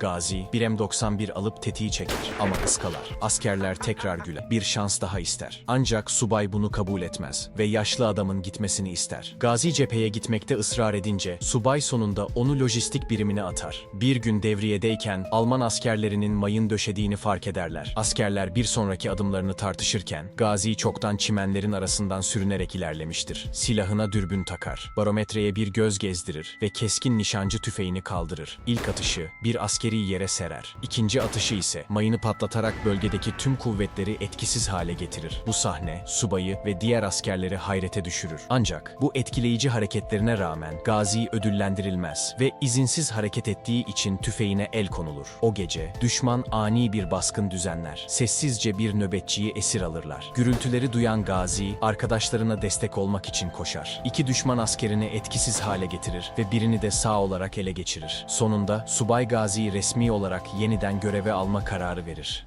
Gazi, bir M91 alıp tetiği çeker ama ıskalar. Askerler tekrar güler. Bir şans daha ister. Ancak subay bunu kabul etmez ve yaşlı adamın gitmesini ister. Gazi cepheye gitmekte ısrar edince subay sonunda onu lojistik birimine atar. Bir gün devriyedeyken Alman askerlerinin mayın döşediğini fark ederler. Askerler bir sonraki adımlarını tartışırken Gazi çoktan çimenlerin arasından sürünerek ilerlemiştir. Silahına dürbün takar. Barometreye bir göz gezdirir ve keskin nişancı tüfeğini kaldırır. İlk atışı bir askeri yere serer. İkinci atışı ise mayını patlatarak bölgedeki tüm kuvvetleri etkisiz hale getirir. Bu sahne subayı ve diğer askerleri hayrete düşürür. Ancak bu etkileyici hareketlerine rağmen Gazi ödüllendirilmez ve izinsiz hareket ettiği için tüfeğine el konulur. O gece düşman ani bir baskın düzenler. Sessizce bir nöbetçiyi esir alırlar. Gürültüleri duyan Gazi arkadaşlarına destek olmak için koşar. İki düşman askerini etkisiz hale getirir ve birini de sağ olarak ele geçirir. Sonunda Subay Gazi'yi resmi olarak yeniden göreve alma kararı verir.